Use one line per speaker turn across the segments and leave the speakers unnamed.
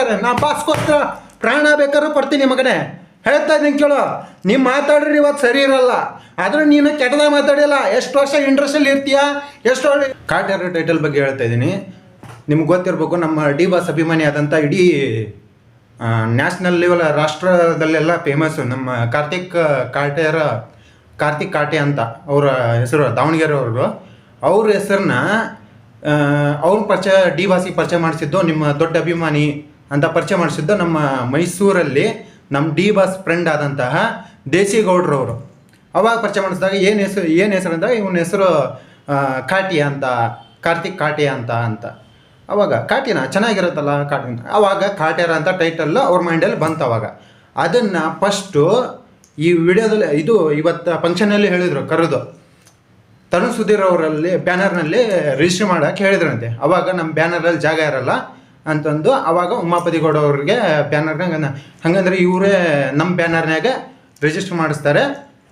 ಬೇಕಾರೆ ನಾ ಪಾಸ್ಗೋಸ್ಕರ ಪ್ರಾಣ ಬೇಕಾದ್ರೂ ಕೊಡ್ತೀನಿ ಮಗನೇ. ಹೇಳ್ತಾ ಇದ್ದೀನಿ ಕೇಳು ನೀವು ಮಾತಾಡ್ರಿ, ಇವತ್ತು ಸರಿ ಇರಲ್ಲ. ಆದ್ರೆ ನೀನು ಕೆಟ್ಟದಾಗ ಮಾತಾಡಿಲ್ಲ. ಎಷ್ಟು ವರ್ಷ ಇಂಟ್ರೆಸ್ಟಲ್ಲಿ ಇರ್ತೀಯ? ಎಷ್ಟು ಕಾಟೇರ ಟೈಟಲ್ ಬಗ್ಗೆ ಹೇಳ್ತಾ ಇದ್ದೀನಿ. ನಿಮ್ಗೆ ಗೊತ್ತಿರಬೇಕು, ನಮ್ಮ ಡಿ ಬಾಸ್ ಅಭಿಮಾನಿ ಆದಂಥ ಇಡೀ ನ್ಯಾಷನಲ್ ಲೆವೆಲ್ ರಾಷ್ಟ್ರದಲ್ಲೆಲ್ಲ ಫೇಮಸ್ಸು ನಮ್ಮ ಕಾರ್ತಿಕ್ ಕಾಟೇರ ಕಾರ್ತಿಕ್ ಕಾಟೆ ಅಂತ ಅವರ ಹೆಸರು, ದಾವಣಗೆರೆ ಅವರು ಅವ್ರ ಹೆಸರನ್ನ ಅವ್ರ ಪರಿಚಯ, ಡಿ ಬಾಸಿಗೆ ಪರಿಚಯ ಮಾಡಿಸಿದ್ದು ನಿಮ್ಮ ದೊಡ್ಡ ಅಭಿಮಾನಿ ಅಂತ ಪರಿಚಯ ಮಾಡಿಸಿದ್ದು ನಮ್ಮ ಮೈಸೂರಲ್ಲಿ ನಮ್ಮ ಡಿ ಬಾಸ್ ಫ್ರೆಂಡ್ ಆದಂತಹ ದೇಸಿಗೌಡ್ರವರು ಅವಾಗ ಪರಿಚಯ ಮಾಡಿಸಿದಾಗ ಏನು ಹೆಸರು ಏನು ಹೆಸರು ಅಂದಾಗ ಇವನ ಹೆಸರು ಕಾಟಿಯ ಕಾಟಿ ಅಂತ, ಕಾರ್ತಿಕ್ ಕಾಟಿ ಅಂತ ಅಂತ. ಅವಾಗ ಕಾಟಿನ ಚೆನ್ನಾಗಿರುತ್ತಲ್ಲ ಕಾಟಿನ? ಅವಾಗ ಕಾಟ್ಯಾರ ಅಂತ ಟೈಟಲ್ ಅವ್ರ ಮೈಂಡಲ್ಲಿ ಬಂತು ಅವಾಗ. ಅದನ್ನು ಫಸ್ಟು ಈ ವಿಡಿಯೋದಲ್ಲಿ, ಇದು ಇವತ್ತು ಫಂಕ್ಷನಲ್ಲಿ ಹೇಳಿದರು ಕರೆದು. ತರುಣ್ ಸುಧೀರ್ ಅವರಲ್ಲಿ ಬ್ಯಾನರ್ನಲ್ಲಿ ರಿಜಿಸ್ಟರ್ ಮಾಡೋಕೆ ಹೇಳಿದ್ರಂತೆ. ಅವಾಗ ನಮ್ಮ ಬ್ಯಾನರಲ್ಲಿ ಜಾಗ ಇರಲ್ಲ. ಅಂತಂದು ಅವಾಗ ಉಮಾಪತಿ ಗೌಡ ಅವ್ರಿಗೆ ಬ್ಯಾನರ್ನಾಗ ಹಂಗಂದ್ರೆ ಇವರೇ ನಮ್ಮ ಬ್ಯಾನರ್ನಾಗ ರಿಜಿಸ್ಟರ್ ಮಾಡಿಸ್ತಾರೆ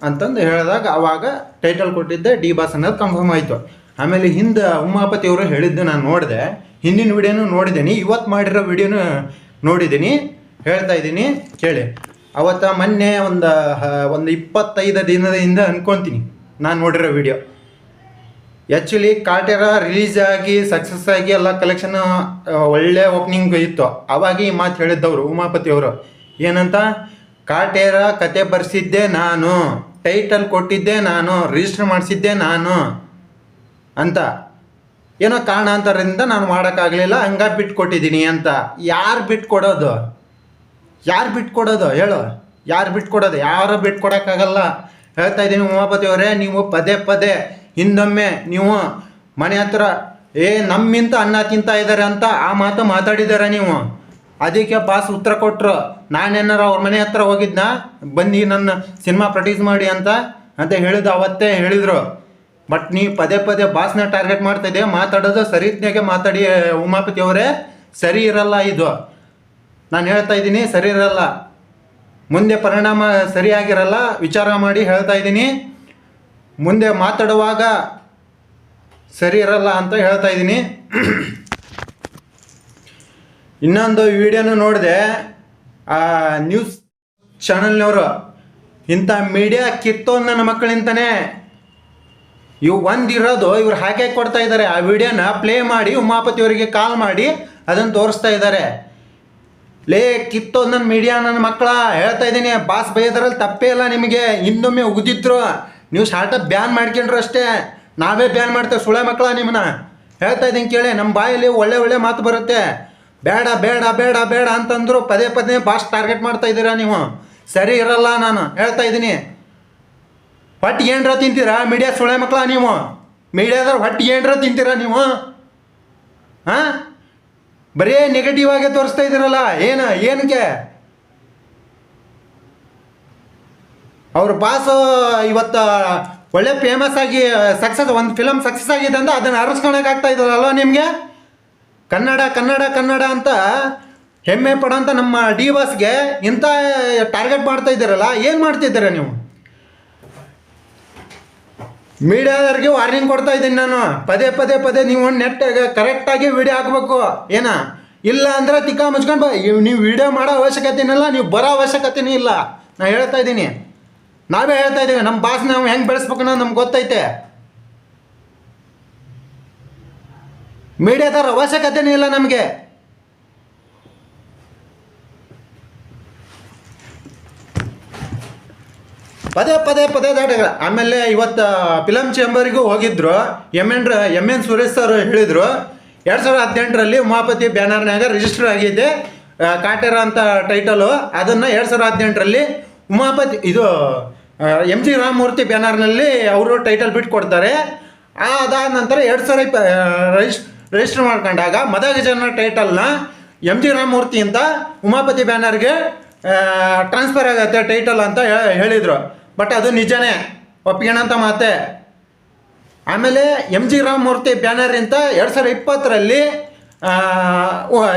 ಅಂತಂದು ಹೇಳಿದಾಗ ಅವಾಗ ಟೈಟಲ್ ಕೊಟ್ಟಿದ್ದೆ ಡಿ ಬಾಸ್ ಅನ್ನೋದು ಕನ್ಫರ್ಮ್ ಆಯಿತು. ಆಮೇಲೆ ಹಿಂದೆ ಉಮಾಪತಿ ಅವರು ಹೇಳಿದ್ದು ನಾನು ನೋಡಿದೆ. ಹಿಂದಿನ ವಿಡಿಯೋನು ನೋಡಿದ್ದೀನಿ. ಇವತ್ತು ಮಾಡಿರೋ ವಿಡಿಯೋನು ನೋಡಿದ್ದೀನಿ. ಹೇಳ್ತಾ ಇದ್ದೀನಿ. ಕೇಳಿ. ಅವತ್ತ ಮೊನ್ನೆ ಒಂದು ಒಂದು ಇಪ್ಪತ್ತೈದು ದಿನದಿಂದ ಅನ್ಕೊತೀನಿ. ನಾನು ನೋಡಿರೋ ವಿಡಿಯೋ. ಆ್ಯಕ್ಚುಲಿ ಕಾಟೇರ ರಿಲೀಸ್ ಆಗಿ ಸಕ್ಸಸ್ ಆಗಿ ಎಲ್ಲ ಕಲೆಕ್ಷನ್ ಒಳ್ಳೆ ಓಪನಿಂಗ್ ಇತ್ತು. ಅವಾಗ ಈ ಮಾತು ಹೇಳಿದ್ದವರು, ಉಮಾಪತಿ ಅವರು. ಏನಂತ? ಕಾಟೇರ ಕತೆ ಬರೆಸಿದ್ದೆ ನಾನು. ಟೈಟಲ್ ಕೊಟ್ಟಿದ್ದೆ ನಾನು. ರಿಜಿಸ್ಟರ್ ಮಾಡಿಸಿದ್ದೆ ನಾನು. ಅಂತ. ಏನೋ ಕಾರಣಾಂತರದಿಂದ ನಾನು ಮಾಡೋಕ್ಕಾಗಲಿಲ್ಲ. ಹಂಗ ಬಿಟ್ಕೊಟ್ಟಿದ್ದೀನಿ ಅಂತ. ಯಾರು ಬಿಟ್ಕೊಡೋದು ಯಾರು ಬಿಟ್ಕೊಡೋದು ಹೇಳು. ಯಾರು ಬಿಟ್ಕೊಡೋದು ಯಾರು ಬಿಟ್ಕೊಡೋಕ್ಕಾಗಲ್ಲ ಹೇಳ್ತಾ ಇದ್ದೀನಿ ಉಮಾಪತಿ ಅವರೇ, ನೀವು ಪದೇ ಪದೇ ಹಿಂದೊಮ್ಮೆ ನೀವು ಮನೆ ಹತ್ರ, ಏ, ನಮ್ಮಿಂತ ಅನ್ನ ತಿಂತಾ ಇದ್ದಾರೆ ಅಂತ ಆ ಮಾತು ಮಾತಾಡಿದಾರೆ ನೀವು. ಅದಕ್ಕೆ ಬಾಸ್ ಉತ್ತರ ಕೊಟ್ಟರು ನಾನೇನಾರ ಅವ್ರ ಮನೆ ಹತ್ರ ಹೋಗಿದ್ನ? ಬಂದು ನನ್ನ ಸಿನಿಮಾ ಪ್ರೊಡ್ಯೂಸ್ ಮಾಡಿ ಅಂತ ಅಂತ ಹೇಳಿದ್ದು ಅವತ್ತೇ ಹೇಳಿದರು. ಬಟ್ ನೀವು ಪದೇ ಪದೇ ಬಾಸ್ನ ಟಾರ್ಗೆಟ್ ಮಾಡ್ತಾ ಇದ್ದೆ ಮಾತಾಡೋದು ಸರಿತ್ನಾಗೆ ಮಾತಾಡಿ ಉಮಾಪತಿ ಅವರೇ. ಸರಿ ಇರಲ್ಲ ಇದು. ನಾನು ಹೇಳ್ತಾ ಇದ್ದೀನಿ, ಸರಿ ಇರಲ್ಲ. ಮುಂದೆ ಪರಿಣಾಮ ಸರಿಯಾಗಿರಲ್ಲ, ವಿಚಾರ ಮಾಡಿ ಹೇಳ್ತಾ ಇದ್ದೀನಿ. ಮುಂದೆ ಮಾತಾಡುವಾಗ ಸರಿ ಇರಲ್ಲ ಅಂತ ಹೇಳ್ತಾ ಇದ್ದೀನಿ. ಇನ್ನೊಂದು ವಿಡಿಯೋನು ನೋಡಿದೆ. ಆ ನ್ಯೂಸ್ ಚಾನಲ್ನವರು ಇಂಥ ಮೀಡಿಯಾ ಕಿತ್ತೋದು ನನ್ನ ಮಕ್ಕಳಿಂತಾನೆ ಇವು ಒಂದಿರೋದು, ಇವ್ರು ಹಾಕಿ ಕೊಡ್ತಾ ಇದ್ದಾರೆ. ಆ ವಿಡಿಯೋನ ಪ್ಲೇ ಮಾಡಿ ಉಮಾಪತಿ ಅವರಿಗೆ ಕಾಲ್ ಮಾಡಿ, ಅದನ್ನು ತೋರಿಸ್ತಾ ಇದ್ದಾರೆ. ಲೇ ಕಿತ್ತೋ ನನ್ನ ಮೀಡಿಯಾ ನನ್ನ ಮಕ್ಕಳ, ಹೇಳ್ತಾ ಇದ್ದೀನಿ, ಬಾಸ್ ಬೈಯೋದ್ರಲ್ಲಿ ತಪ್ಪೇ ಇಲ್ಲ ನಿಮಗೆ. ಹಿಂದೊಮ್ಮೆ ಉಗಿದಿದ್ರು ನೀವು ಸ್ಟಾರ್ಟಪ್ ಬ್ಯಾನ್ ಮಾಡ್ಕೊಂಡ್ರು ಅಷ್ಟೇ, ನಾವೇ ಬ್ಯಾನ್ ಮಾಡ್ತೇವೆ ಸುಳೆ ಮಕ್ಕಳ ನಿಮ್ಮನ್ನ. ಹೇಳ್ತಾ ಇದ್ದೀನಿ ಕೇಳಿ ನಮ್ಮ ಬಾಯಲ್ಲಿ ಒಳ್ಳೆ ಒಳ್ಳೆ ಮಾತು ಬರುತ್ತೆ. ಬೇಡ ಬೇಡ ಬೇಡ ಬೇಡ ಅಂತಂದ್ರು ಪದೇ ಪದೇ ಬಾಸ್ ಟಾರ್ಗೆಟ್ ಮಾಡ್ತಾ ಇದ್ದೀರಾ ನೀವು? ಸರಿ ಇರಲ್ಲ ನಾನು, ಹೇಳ್ತಾ ಇದ್ದೀನಿ. ಹೊಟ್ಟೆ ಏನರ ತಿಂತೀರಾ? ಮೀಡಿಯಾ ಸುಳೆ ಮಕ್ಕಳ ನೀವು? ಮೀಡಿಯಾದವ್ರು ಹೊಟ್ಟೆ ಏನರ ತಿಂತೀರಾ ನೀವು? ಹಾಂ ಬರೀ ನೆಗೆಟಿವ್ ಆಗಿ ತೋರಿಸ್ತಾ ಇದ್ದೀರಲ್ಲ, ಏನು, ಏನಕ್ಕೆ? ಅವ್ರ ಬಾಸ್ ಇವತ್ತು ಒಳ್ಳೆ ಫೇಮಸ್ ಆಗಿ ಸಕ್ಸಸ್ ಒಂದು ಫಿಲಮ್ ಸಕ್ಸಸ್ ಆಗಿದೆ ಅಂತ ಅದನ್ನು ಅರಸ್ಕೊಳಕ್ ಆಗ್ತಾ ಇದ್ದಾರಲ್ವ ನಿಮಗೆ? ಕನ್ನಡ ಕನ್ನಡ ಕನ್ನಡ ಅಂತ ಹೆಮ್ಮೆ ಪಡೋಂಥ ನಮ್ಮ ಡಿ ಬಾಸ್ಗೆ ಇಂಥ ಟಾರ್ಗೆಟ್ ಮಾಡ್ತಾ ಇದ್ದೀರಲ್ಲ, ಏನು ಮಾಡ್ತಿದ್ದೀರ ನೀವು? ಮೀಡಿಯಾದವ್ರಿಗೆ ವಾರ್ನಿಂಗ್ ಕೊಡ್ತಾ ಇದ್ದೀನಿ ನಾನು. ಪದೇ ಪದೇ ಪದೇ ನೀವು ನೆಟ್ ಕರೆಕ್ಟಾಗಿ ವಿಡಿಯೋ ಹಾಕ್ಬೇಕು. ಏನ? ಇಲ್ಲ ಅಂದ್ರೆ ತಿಕ್ಕ ಮುಚ್ಕೊಂಡು ನೀವು ವಿಡಿಯೋ ಮಾಡೋ ಅವಶ್ಯಕತೆನಿಲ್ಲ ನೀವು ಬರೋ ಅವಶ್ಯಕತೆನೂ ಇಲ್ಲ. ನಾ ಹೇಳ್ತಾ ಇದ್ದೀನಿ. ನಾವೇ ಹೇಳ್ತಾ ಇದ್ದೀವಿ ನಮ್ಮ ಭಾಷೆ ನಾವು ಹೆಂಗೆ ಬೆಳೆಸ್ಬೇಕು ನಮ್ಗೆ ಗೊತ್ತೈತೆ. ಮೀಡಿಯಾದವ್ರ ಅವಶ್ಯಕತೆನೇ ಇಲ್ಲ ನಮಗೆ. ಪದೇ ಪದೇ ಪದೇ ದಾಟಗಳು. ಆಮೇಲೆ ಇವತ್ತು ಫಿಲಮ್ ಚೇಂಬರಿಗೂ ಹೋಗಿದ್ರು. M N M N Suresh sir ಹೇಳಿದರು, ಎರಡು ಸಾವಿರದ ಹದಿನೆಂಟರಲ್ಲಿ ಉಮಾಪತಿ ಬ್ಯಾನರ್ನಾಗ ರಿಜಿಸ್ಟರ್ ಆಗಿದೆ. ಕಾಟೇರ ಅಂತ ಟೈಟಲು ಅದನ್ನು ಎರಡು ಸಾವಿರದ ಹದಿನೆಂಟರಲ್ಲಿ ಉಮಾಪತಿ, ಇದು ಎಂ ಜಿ ರಾಮಮೂರ್ತಿ ಬ್ಯಾನರ್ನಲ್ಲಿ ಅವರು ಟೈಟಲ್ ಬಿಟ್ಟು ಕೊಡ್ತಾರೆ. ಅದಾದ ನಂತರ ಎರಡು ಸಾವಿರ ಇಪ್ಪ ರಿಜಿಸ್ ರಿಜಿಸ್ಟರ್ ಮಾಡ್ಕೊಂಡಾಗ ಮದಗಜನ ಟೈಟಲ್ನ ಎಂ ಜಿ ರಾಮಮೂರ್ತಿ ಅಂತ ಉಮಾಪತಿ ಬ್ಯಾನರ್ಗೆ ಟ್ರಾನ್ಸ್ಫರ್ ಆಗುತ್ತೆ ಟೈಟಲ್ ಅಂತ ಹೇಳಿದರು. ಬಟ್ ಅದು ನಿಜನೇ. ಒಪ್ಪಿಗೆಣಂತ ಮಾತೆ. ಆಮೇಲೆ ಎಂ ಜಿ ರಾಮಮೂರ್ತಿ ಬ್ಯಾನರ್ ಅಂತ ಎರಡು ಸಾವಿರ ಇಪ್ಪತ್ತರಲ್ಲಿ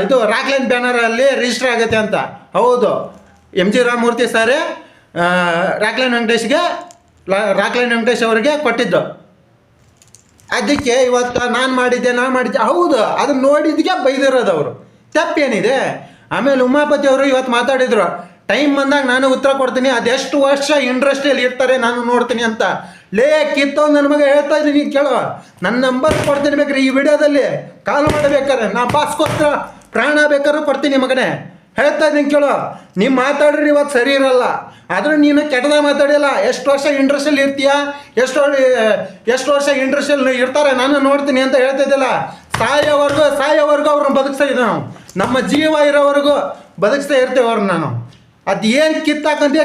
ಇದು ರಾಕ್ಲೈನ್ ಬ್ಯಾನರಲ್ಲಿ ರಿಜಿಸ್ಟರ್ ಆಗುತ್ತೆ ಅಂತ. ಹೌದು. ಎಂ ಜಿ ರಾಮಮೂರ್ತಿ ಸರೇ ರಾಕ್ಲೈನ್ ವೆಂಕಟೇಶ್ಗೆ ರಾಕ್ಲೈನ್ ವೆಂಕಟೇಶ್ ಅವರಿಗೆ ಕೊಟ್ಟಿದ್ದು. ಅದಕ್ಕೆ ಇವತ್ತು ನಾನು ಮಾಡಿದ್ದೆ ನಾನು ಮಾಡಿದ್ದೆ, ಹೌದು ಅದನ್ನ ನೋಡಿದ್ದಕ್ಕೆ ಬೈದಿರೋದು ಅವರು ತಪ್ಪೇನಿದೆ? ಆಮೇಲೆ ಉಮಾಪತಿ ಅವರು ಇವತ್ತು ಮಾತಾಡಿದ್ರು, ಟೈಮ್ ಬಂದಾಗ ನಾನು ಉತ್ತರ ಕೊಡ್ತೀನಿ, ಅದೆಷ್ಟು ವರ್ಷ ಇಂಡಸ್ಟ್ರಿಯಲ್ಲಿ ಇರ್ತಾರೆ, ನಾನು ನೋಡ್ತೀನಿ ಅಂತ. ಲೇ ಕಿತ್ತವ್ ನನ್ನ ಮಗ ಹೇಳ್ತಾ ಇದ್ದೀನಿ ಕೇಳುವ ನನ್ನ ನಂಬರ್ ಕೊಡ್ತೀನಿ ಬೇಕಾರೆ ಈ ವಿಡಿಯೋದಲ್ಲಿ. ಕಾಲ್ ಮಾಡಬೇಕಾರೆ ನಾ ಪಾಸ್ಗೋಸ್ಕರ ಪ್ರಾಣ ಬೇಕಾದ್ರೂ ಕೊಡ್ತೀನಿ ಮಗನೇ. ಹೇಳ್ತಾ ಇದ್ದೀನಿ ಕೇಳೋ. ನೀವು ಮಾತಾಡ್ರಿ ಇವತ್ತು ಸರಿ ಇರಲ್ಲ. ಆದರೆ ನೀನು ಕೆಟ್ಟದ ಮಾತಾಡಿಲ್ಲ. ಎಷ್ಟು ವರ್ಷ ಇಂಟ್ರೆಸ್ಟಲ್ಲಿ ಇರ್ತೀಯಾ? ಎಷ್ಟು ಎಷ್ಟು ವರ್ಷ ಇಂಟ್ರೆಸ್ಟಲ್ಲಿ ಇರ್ತಾರೆ? ನಾನು ನೋಡ್ತೀನಿ ಅಂತ ಹೇಳ್ತಾ ಇದ್ದಿಲ್ಲ. ಸಾಯೋವರೆಗೂ ಸಾಯೋವರೆಗೂ ಅವ್ರನ್ನ ಬದುಕ್ತಾ ಇದ್ದೆ ನಾವು ನಮ್ಮ ಜೀವ ಇರೋವರೆಗೂ ಬದುಕ್ತಾ ಇರ್ತೇವೆ ಅವ್ರನ್ನ ನಾನು. ಅದು ಏನು ಕಿತ್ತಾಕಂತ